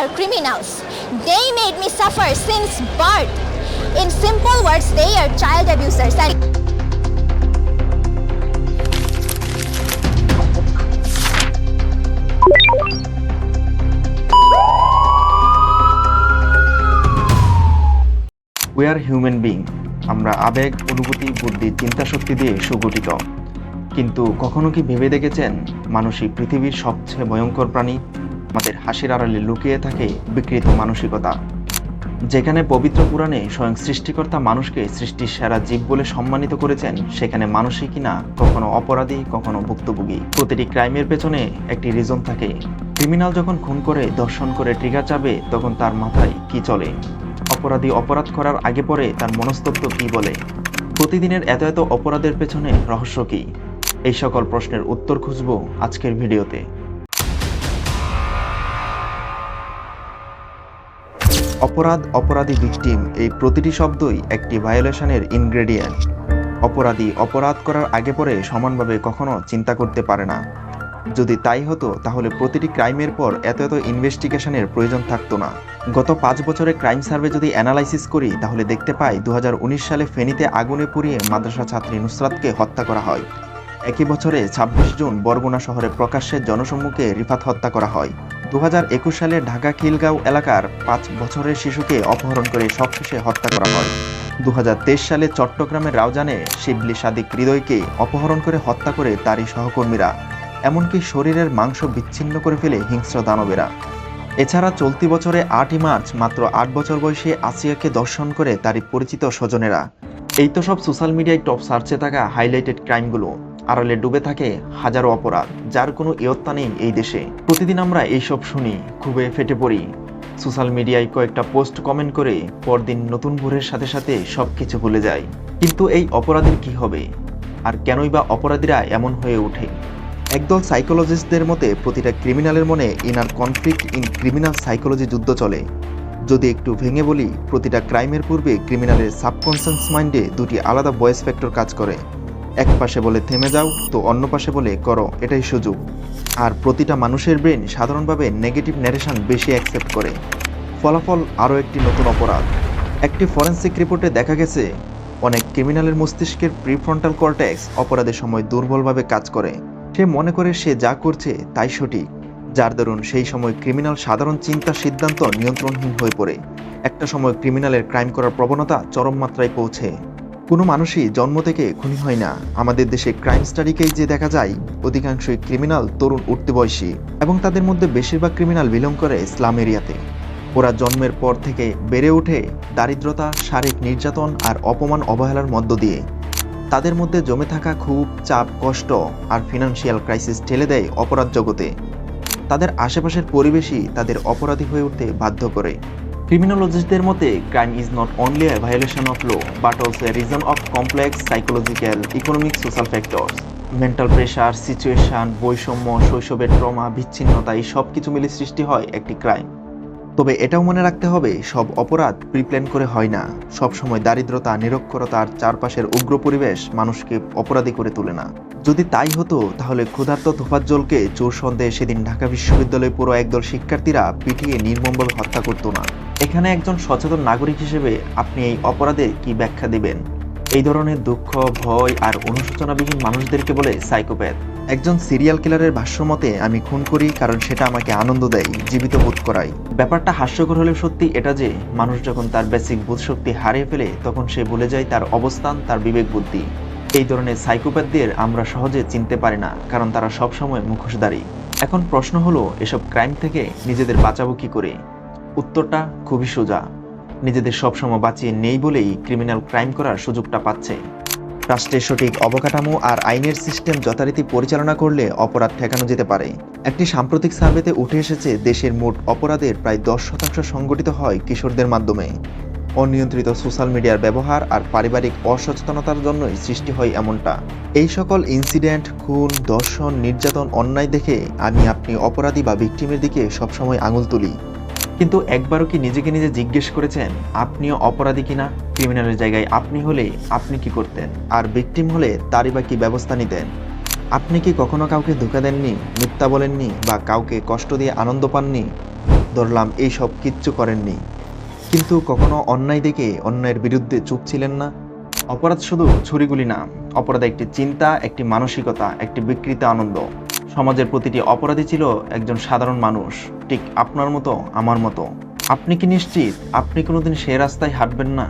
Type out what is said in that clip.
are criminals. They made me suffer since birth. In simple words, they are child abusers. And we are human being আমরা আবেগ অনুভূতি বুদ্ধি চিন্তা শক্তি দিয়ে সুগঠিত কিন্তু কখনো কি ভেবে দেখেছেন মানুষই পৃথিবীর সবচেয়ে ভয়ঙ্কর প্রাণী আমাদের হাসির আড়ালে লুকিয়ে থাকে বিকৃত মানসিকতা। যেখানে পবিত্র পুরাণে স্বয়ং সৃষ্টিকর্তা মানুষকে সৃষ্টির সেরা জীব বলে সম্মানিত করেছেন, সেখানে মানুষই কিনা কখনো অপরাধী, কখনো ভুক্তভোগী। প্রতিটি ক্রাইমের পেছনে একটি রিজন থাকে। ক্রিমিনাল যখন খুন করে দর্শন করে ট্রিগার চাবে তখন তার মাথায় কি চলে? অপরাধী অপরাধ করার আগে পরে তার মনস্তত্ব কি বলে? প্রতিদিনের এত এত অপরাধের পেছনে রহস্য কি? এই সকল প্রশ্নের উত্তর খুঁজব আজকের ভিডিওতে। অপরাধ, অপরাধী ভিকটিম এই প্রতিটি শব্দই একটি ভায়োলেশনের ইনগ্রেডিয়েন্ট অপরাধী অপরাধ করার আগে পরে সমানভাবে কখনো চিন্তা করতে পারে না। যদি তাই হতো, তাহলে প্রতিটি ক্রাইমের পর এত এত ইনভেস্টিগেশনের প্রয়োজন থাকতো না। গত পাঁচ বছরে ক্রাইম সার্ভে যদি অ্যানালাইসিস করি, তাহলে দেখতে পাই দু হাজার উনিশ সালে ফেনীতে আগুনে পুড়িয়ে মাদ্রাসা ছাত্রী নুসরাতকে হত্যা করা হয়। একই বছরে ছাব্বিশ জুন বরগুনা শহরে প্রকাশ্যে জনসম্মুখে রিফাত হত্যা করা হয়। দু হাজার একুশ সালে ঢাকা খিলগাঁও এলাকার পাঁচ বছরের শিশুকে অপহরণ করে সবশেষে হত্যা করা হয়। দুহাজার তেইশ সালে চট্টগ্রামের রাউজানে শিবলি সাদিক হৃদয়কে অপহরণ করে হত্যা করে তারই সহকর্মীরা, এমনকি শরীরের মাংস বিচ্ছিন্ন করে ফেলে হিংস্র দানবেরা। এছাড়া চলতি বছরে আটই মার্চ, মাত্র আট বছর বয়সে আসিয়াকে দর্শন করে তারই পরিচিত স্বজনেরা। এই তো সব সোশ্যাল মিডিয়ায় টপ সার্চে থাকা হাইলাইটেড ক্রাইমগুলো। আড়ালে ডুবে থাকে হাজারো অপরাধ, যার কোনো ইয়ত্তা নেই এই দেশে। প্রতিদিন আমরা এইসব শুনি খুবই ফেটে পড়ি। সোশ্যাল মিডিয়ায় কয়েকটা পোস্ট কমেন্ট করে পরদিন নতুন ভোরের সাথে সাথে সব কিছু ভুলে যায় কিন্তু এই অপরাধের কি হবে? আর কেনই বা অপরাধীরা এমন হয়ে ওঠে? একদল সাইকোলজিস্টদের মতে, প্রতিটা ক্রিমিনালের মনে inner conflict in criminal psychology যুদ্ধ চলে। যদি একটু ভেঙে বলি, প্রতিটা ক্রাইমের পূর্বে ক্রিমিনালের সাবকনসিয়াস মাইন্ডে দুটি আলাদা ভয়েস ফ্যাক্টর কাজ করে। এক পাশে বলে থেমে যাও, তো অন্য পাশে বলে করো, এটাই সুযোগ। আর প্রতিটা মানুষের ব্রেন সাধারণভাবে নেগেটিভ ন্যারেশন বেশি অ্যাকসেপ্ট করে। ফলাফল আরও একটি নতুন অপরাধ। একটি ফরেন্সিক রিপোর্টে দেখা গেছে, অনেক ক্রিমিনালের মস্তিষ্কের প্রিফ্রন্টাল কর্টেক্স অপরাধের সময় দুর্বলভাবে কাজ করে। সে মনে করে সে যা করছে তাই সঠিক। যার দরুন সেই সময় ক্রিমিনাল সাধারণ চিন্তা সিদ্ধান্ত নিয়ন্ত্রণহীন হয়ে পড়ে। একটা সময় ক্রিমিনালের ক্রাইম করার প্রবণতা চরম মাত্রায় পৌঁছে। কোনো মানুষই জন্ম থেকে খুনি হয় না। আমাদের দেশে ক্রাইম স্টাডিকেই যে দেখা যায়, অধিকাংশই ক্রিমিনাল তরুণ উঠতে বয়সী এবং তাদের মধ্যে বেশিরভাগ ক্রিমিনাল বিলং করে ইসলাম এরিয়াতে। ওরা জন্মের পর থেকে বেড়ে ওঠে দারিদ্রতা, শারীরিক নির্যাতন আর অপমান অবহেলার মধ্য দিয়ে। তাদের মধ্যে জমে থাকা খুব চাপ, কষ্ট আর ফিনান্সিয়াল ক্রাইসিস ঠেলে দেয় অপরাধ জগতে। তাদের আশেপাশের পরিবেশই তাদের অপরাধী হয়ে উঠতে বাধ্য করে। ক্রিমিনোলজিস্টদের মতে crime is not only a violation of law but also a reason of complex psychological economic social factors mental pressure situation বৈষম্য, শৈশবের ট্রমা বিচ্ছিন্নতা, এই সব কিছু মিলে সৃষ্টি হয় একটি ক্রাইম তবে এটাও মনে রাখতে হবে, সব অপরাধ প্রিপ্ল্যান করে হয় না। সব সময় দারিদ্রতা, নিরক্ষরতা আর চারপাশের উগ্র পরিবেশ মানুষকে অপরাধী করে তোলে না। যদি তাই হতো, তাহলে ক্ষুধার্ত তোফাজ্জলকে চোর সন্দেহে সেদিন ঢাকা বিশ্ববিদ্যালয়ে পুরো একদল শিক্ষার্থীরা পিটিয়ে নির্মমভাবে হত্যা করতো না। এখানে একজন সচেতন নাগরিক হিসেবে আপনি এই অপরাধে কি ব্যাখ্যা দিবেন? এই ধরনের দুঃখ, ভয় আর অনুশোচনাবিহীন মানুষদেরকে বলে সাইকোপ্যাথ। একজন সিরিয়াল কিলারের ভাষ্য মতে আমি খুন করি কারণ সেটা আমাকে আনন্দ দেয়, জীবিত বোধ করায়। ব্যাপারটা হাস্যকর হলেও সত্যি এটা যে, মানুষ যখন তার বেসিক বোধ শক্তি হারিয়ে ফেলে, তখন সে ভুলে যায় তার অবস্থান, তার বিবেক বুদ্ধি। এই ধরনের সাইকোপ্যাথদের আমরা সহজে চিনতে পারি না, কারণ তারা সবসময় মুখোশধারী। এখন প্রশ্ন হলো, এসব ক্রাইম থেকে নিজেদের বাঁচাবো কি করে? উত্তরটা খুবই সোজা। নিজেদের সবসময় বাঁচিয়ে নেই বলেই ক্রিমিনাল ক্রাইম করার সুযোগটা পাচ্ছে। রাষ্ট্রের সঠিক অবকাঠামো আর আইনের সিস্টেম যথারীতি পরিচালনা করলে অপরাধ ঠেকানো যেতে পারে। একটি সাম্প্রতিক সার্ভেতে উঠে এসেছে দেশের মোট অপরাধের প্রায় দশ শতাংশ সংগঠিত হয় কিশোরদের মাধ্যমে। অনিয়ন্ত্রিত সোশ্যাল মিডিয়ার ব্যবহার আর পারিবারিক অসচেতনতার জন্যই সৃষ্টি হয় এমনটা। এই সকল ইনসিডেন্ট খুন দর্শন নির্যাতন, অন্যায় দেখে আমি আপনি অপরাধী বা ভিকটিমের দিকে সবসময় আঙুল তুলি। কিন্তু একবারও কি নিজেকে নিজে জিজ্ঞেস করেছেন, আপনিও অপরাধী কিনা? ক্রিমিনালের জায়গায় আপনি হলে আপনি কি করতেন? আর ভিকটিম হলে তারই বা কি ব্যবস্থা নিতেন? আপনি কি কখনো কাউকে ধোকা দেননি, মিথ্যা বলেননি বা কাউকে কষ্ট দিয়ে আনন্দ পাননি? ধরলাম এইসব কিচ্ছু করেননি। কিন্তু কখনো অন্যায় দেখে অন্যায়ের বিরুদ্ধে চুপ ছিলেন না? অপরাধ শুধু ছুরিগুলি না, অপরাধ একটি চিন্তা, একটি মানসিকতা, একটি বিকৃত আনন্দ। সমাজের প্রতিটি অপরাধী ছিল একজন সাধারণ মানুষ। ঠিক আপনার মতো, আমার মতো। আপনি কি নিশ্চিত? আপনি কোনোদিন সে রাস্তায় হাঁটবেন না?